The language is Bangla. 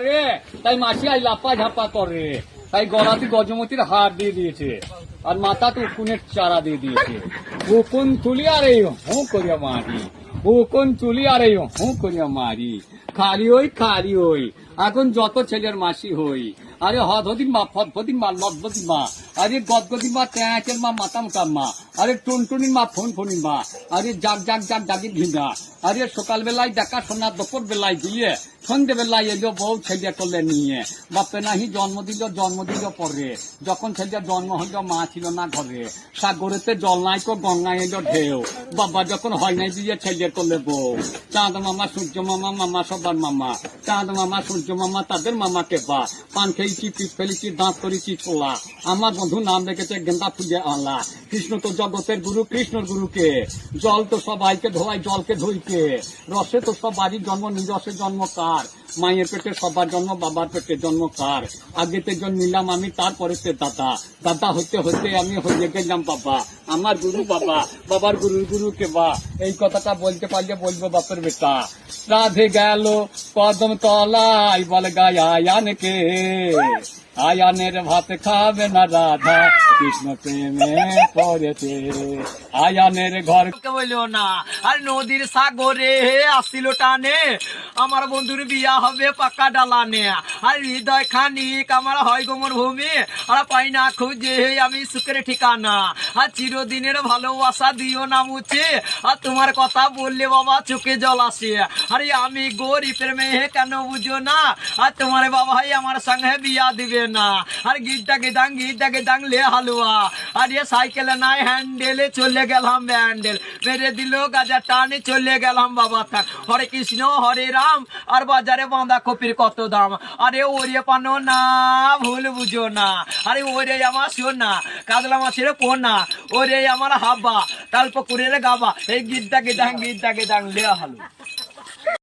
রে তাই মাসি আই লাপা ঝাপা করে। তাই গলাতে গজমতির হার দিয়ে দিয়েছে। আর মাথাতে উকুনের চারা দিয়ে দিয়েছে। উকুন তুলি আর এই হু করিয়া মারি। উকুন তুলি আর এই হু করিয়া মারি। খারি ওই খারি ওই। এখন যত ছেলের মাসি হই। আরে হদহদিন মা ফদফদিন মা লদবদিন মা। আরে গদগদিন মা ট্যাঁচের মা মাতাম মা। আরে টুনটুনির মা ফোন ফোনির মা। আরে জাগ জাগ জাগ, জাগির ভিনা আরে সকালবেলায় দেখা শোনা দুপুর বেলায় দিয়ে সন্ধ্যেবেলায় এলো বউ ছেলে করলে নিয়ে। বাপে নাহি জন্ম দিল জন্ম দিল পরে। যখন ছেলে জন্ম হইল মা ছিল না ঘরে। সাগরেতে জল নাই কো গঙ্গায় এলো ঢেউ। বাবা যখন হয় নাই দিয়ে ছেলে করলে বউ। চাঁদ মামা, সূর্য মামা মামা সবার মামা। চাঁদ মামা, সূর্য মামা, তাদের মামাকে বা। পান খেয়েছি পিঠ ফেলেছি, দাঁত করেছি, ছোলা। আমার বন্ধু নাম রেখেছে, গেন্দা ফুজে আলা। কৃষ্ণ তো জগতের গুরু, কৃষ্ণর গুরুকে। জল তো সবাইকে ধোয়াই জলকে ধুইকে রসে তো সবারই জন্ম, নিরসে জন্ম কার? মায়ের পেটে সবার জন্ম, বাবার পেটে জন্ম কার? আগেতে জন্ম নিলাম আমি, তারপরে সে দাদা। দাদা হতে হতে আমি হয়ে গেলাম বাবা। আমার গুরু বাবা, বাবার গুরুর গুরু কে বা? এই কথাটা বলতে পারলে বলব বাপের বেটা। রাধে গেল কদম তলায় বল গায়ান কে আয়ানের ভাত খাবে না রাধা কৃষ্ণ প্রেমে পড়েছে আয়ানের ঘর বলল, না, আর নদীর সাগরে আসছিল টানে, আমার বন্ধুর বিয়া হবে পাকা ডালানে। আর হৃদয় খানিক আমার হয় গোমর ভূমি, আর পাই না খুঁজে, আমি সুখের ঠিকানা। আর চিরদিনের ভালোবাসা দিও না মুছে, আর তোমার কথা বললে বাবা চোখে জল আসে। আরে আমি গরিবের মেয়ে, কেন বুঝো না? আর তোমার বাবাই আমার সঙ্গে বিয়া দিবে। না। আর গিদাং গিদ্দা গিদাং লে হালুয়া। আর এ সাইকেলে নাই হ্যান্ডেলে চলে গেলাম ব্যান্ডেল। মেরে দিল গাজা টানে চলে গেলাম বাবা থাক হরে কৃষ্ণ, হরে রাম, আর বাজারে বাঁধা কপির কত দাম। আরে ওরে পানো না, ভুল বুঝো না। আরে ওরে আমার সোনা, কাজলা মাছের পোনা। ওরে আমার হাবা তাল পুকুরের গাবা। এই গিদ্দা গিদাং গিদ্দা গিদাং লে হালু